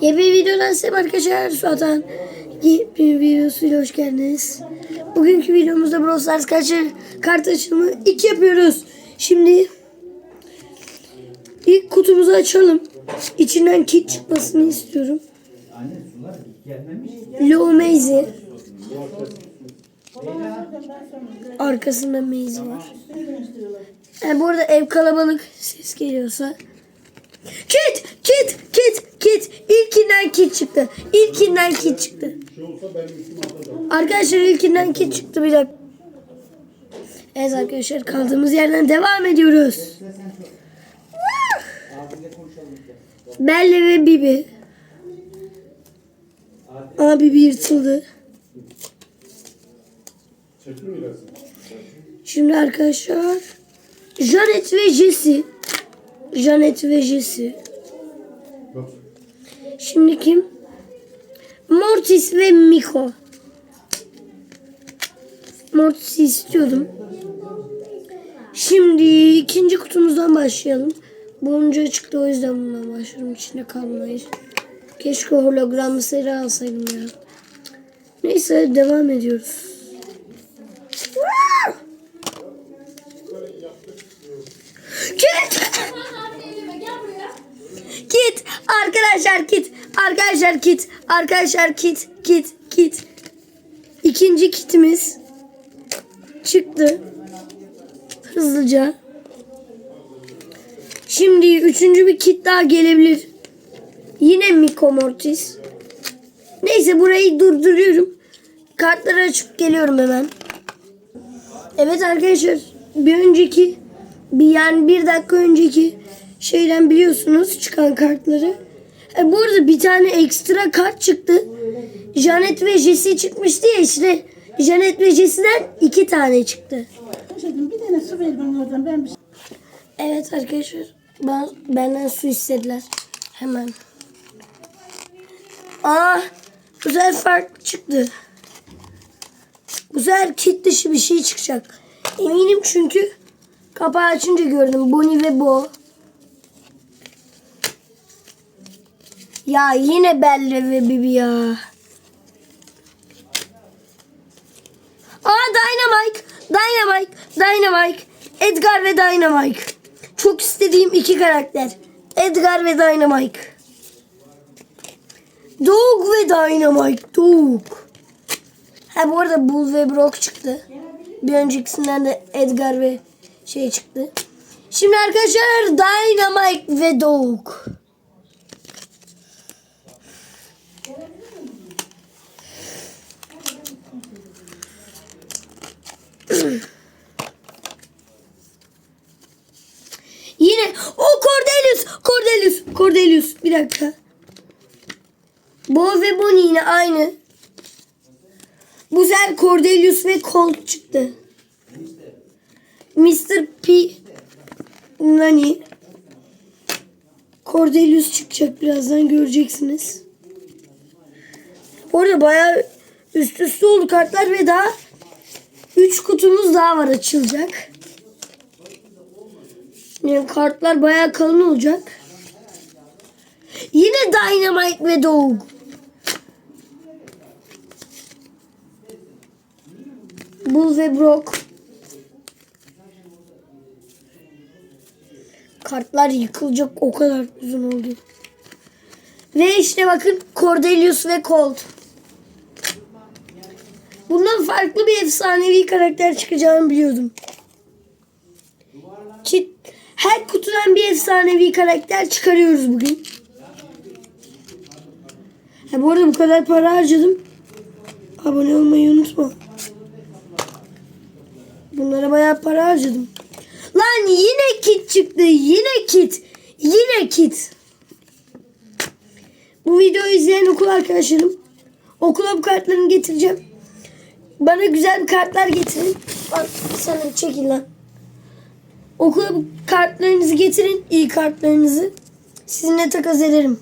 Yepyeni videodan selam arkadaşlar. Suatan yepyeni videosuyla hoş geldiniz. Bugünkü videomuzda Brawl Stars karşı kart açılımı 2 yapıyoruz. Şimdi ilk kutumuzu açalım. İçinden kit çıkmasını istiyorum. Low Maze. Arkasında Maze var. Yani bu arada ev kalabalık ses geliyorsa. Kit! Kit! Kit! Kit! İlkinden kit çıktı. İlkinden kit çıktı. Arkadaşlar ilkinden kit çıktı bir dakika. Evet arkadaşlar kaldığımız yerden devam ediyoruz. Belle ve Bibi. Aa Bibi yırtıldı. Şimdi arkadaşlar Janet ve Jesse. Janet ve Jesse. Şimdi kim? Mortis ve Miko. Mortis'i istiyordum. Şimdi ikinci kutumuzdan başlayalım. Bu önce çıktı o yüzden bundan başlıyorum. İçinde kalmayız. Keşke hologramlı seri alsaydım ya. Neyse devam ediyoruz. Kit! Kit! Arkadaşlar kit! Arkadaşlar kit! Arkadaşlar kit! Kit! Kit! İkinci kitimiz çıktı. Hızlıca. Şimdi üçüncü bir kit daha gelebilir. Yine Miko Mortis. Neyse burayı durduruyorum. Kartları açıp geliyorum hemen. Evet arkadaşlar bir önceki bir yani bir dakika önceki şeyden biliyorsunuz çıkan kartları. E, bu arada bir tane ekstra kart çıktı. Janet ve Jesse çıkmıştı ya işte. Janet ve Jesse'den iki tane çıktı. Bir tane su ver bana oradan ben bir şey- Evet arkadaşlar ben, benden su istediler. Hemen. Aa güzel fark çıktı. Güzel kit dışı bir şey çıkacak. Eminim çünkü kapağı açınca gördüm. Bonnie ve Bo. Ya yine Belle ve Bibi ya. Aa Dynamite. Dynamite. Dynamite. Edgar ve Dynamite. Çok istediğim iki karakter. Edgar ve Dynamite. Dog ve Dynamite. Dog. Ha bu arada Bull ve Brock çıktı. Bir öncekisinden de Edgar ve şey çıktı. Şimdi arkadaşlar Dynamite ve Dog. Yine o Cordelius, Cordelius, Cordelius. Bir dakika. Bo ve Bonnie yine aynı. Bu sefer Cordelius ve Colt çıktı. Mr. P. Nani. Cordelius çıkacak birazdan göreceksiniz. Bu arada bayağı üst üste oldu kartlar ve daha 3 kutumuz daha var açılacak. Yani kartlar bayağı kalın olacak. Yine Dynamite ve Dog. Bull ve Brock. Kartlar yıkılacak o kadar uzun oldu. Ve işte bakın Cordelius ve Colt. Bundan farklı bir efsanevi karakter çıkacağını biliyordum. Her kutudan bir efsanevi karakter çıkarıyoruz bugün. Ha, bu arada bu kadar para harcadım. Abone olmayı unutma. Bunlara bayağı para harcadım. Lan yine kit çıktı. Yine kit. Yine kit. Bu videoyu izleyen okul arkadaşlarım. Okula bu kartlarını getireceğim. Bana güzel kartlar getirin. Bak de çekil lan. Okula kartlarınızı getirin. iyi kartlarınızı. Sizinle takas ederim.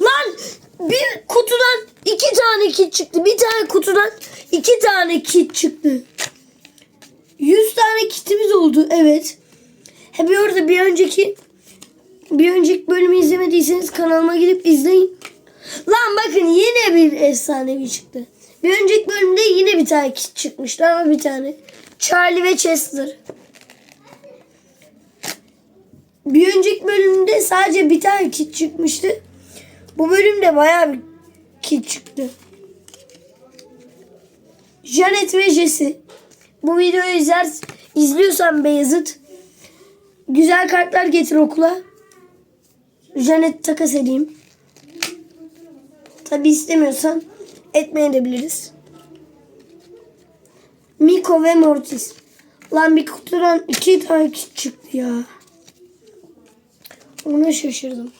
Lan bir kutudan iki tane kit çıktı. Bir tane kutudan iki tane kit çıktı. 100 tane kitimiz oldu. Evet. He bir orada bir önceki bir önceki bölümü izlemediyseniz kanalıma gidip izleyin. Lan bakın yine bir efsanevi çıktı. Bir önceki bölümde yine bir tane çıkmıştı ama bir tane. Charlie ve Chester. Bir önceki bölümde sadece bir tane kit çıkmıştı. Bu bölümde bayağı bir kit çıktı. Janet ve Jesse. Bu videoyu izler, izliyorsan Beyazıt güzel kartlar getir okula. Janet takas edeyim. Tabi istemiyorsan etmeye de biliriz. Miko ve Mortis. Lan bir kutudan iki tane çıktı ya. Ona şaşırdım.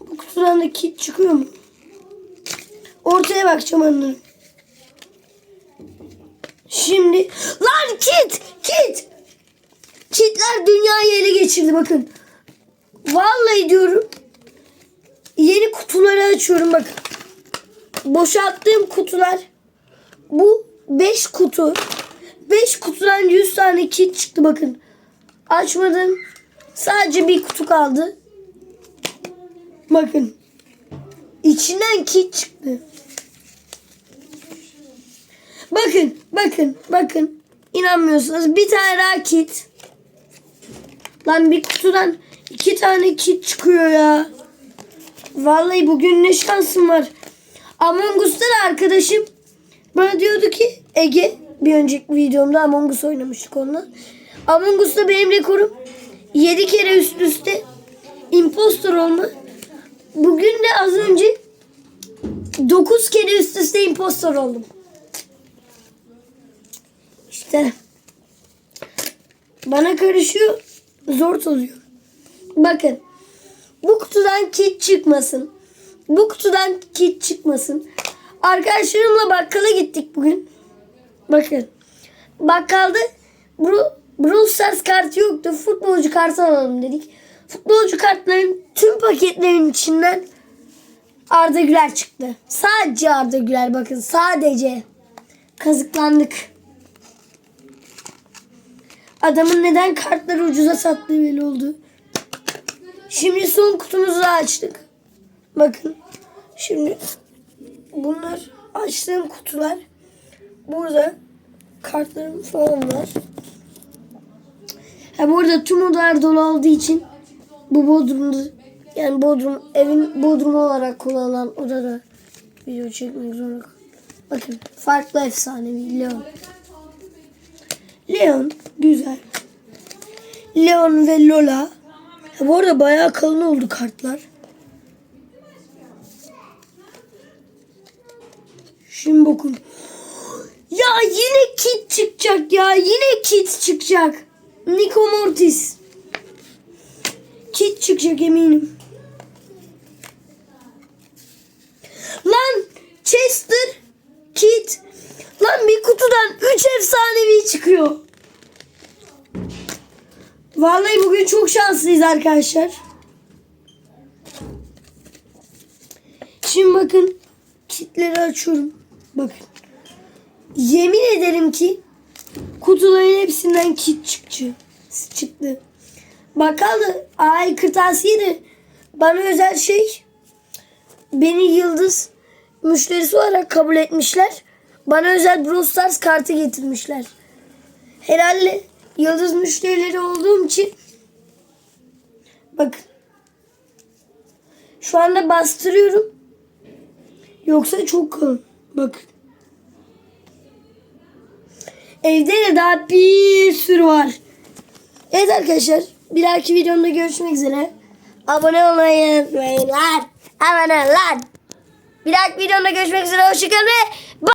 Bu kutudan da kit çıkıyor mu? Ortaya bakacağım onların. Şimdi lan kit kit kitler dünyayı ele geçirdi bakın. Vallahi diyorum. Yeni kutuları açıyorum bakın. Boşalttığım kutular bu 5 kutu. 5 kutudan 100 tane kit çıktı bakın. Açmadım. Sadece bir kutu kaldı. Bakın. İçinden kit çıktı. Bakın, bakın, bakın. İnanmıyorsunuz. Bir tane daha kit. Lan bir kutudan iki tane kit çıkıyor ya. Vallahi bugün ne şansım var. Among Us'ta da arkadaşım bana diyordu ki Ege bir önceki videomda Among Us oynamıştık onunla. Among Us'ta benim rekorum 7 kere üst üste impostor olma. Bugün de az önce 9 kere üst üste impostor oldum. İşte bana karışıyor zor oluyor. Bakın bu kutudan kit çıkmasın. Bu kutudan kit çıkmasın. Arkadaşlarımla bakkala gittik bugün. Bakın. Bakkalda Bro, Brawl Stars kartı yoktu. Futbolcu kartı alalım dedik. Futbolcu kartların tüm paketlerin içinden Arda Güler çıktı. Sadece Arda Güler bakın sadece. Kazıklandık. Adamın neden kartları ucuza sattığı belli oldu. Şimdi son kutumuzu açtık. Bakın. Şimdi bunlar açtığım kutular. Burada kartlarım falan var. Ha burada tüm odalar dolu olduğu için bu bodrumda yani bodrum evin bodrumu olarak kullanılan odada video çekmek zorunda. Bakın farklı efsanevi Leon. Leon güzel. Leon ve Lola. Ha, bu arada bayağı kalın oldu kartlar. Şimdi bakın. Ya yine kit çıkacak ya. Yine kit çıkacak. Nico Mortis. Kit çıkacak eminim. Lan Chester Kit. Lan bir kutudan 3 efsanevi çıkıyor. Vallahi bugün çok şanslıyız arkadaşlar. Şimdi bakın kitleri açıyorum. Bakın. Yemin ederim ki kutuların hepsinden kit çıktı. Çıktı. Bakalım ay kırtasiye de bana özel şey beni yıldız müşterisi olarak kabul etmişler. Bana özel Brawl Stars kartı getirmişler. Herhalde yıldız müşterileri olduğum için bakın şu anda bastırıyorum. Yoksa çok kalın. Bakın. Evde de daha bir sürü var. Evet arkadaşlar. Bir dahaki videomda görüşmek üzere. Abone olmayı unutmayın. Lan. Abone lan. Bir dahaki videomda görüşmek üzere. Hoşçakalın ve.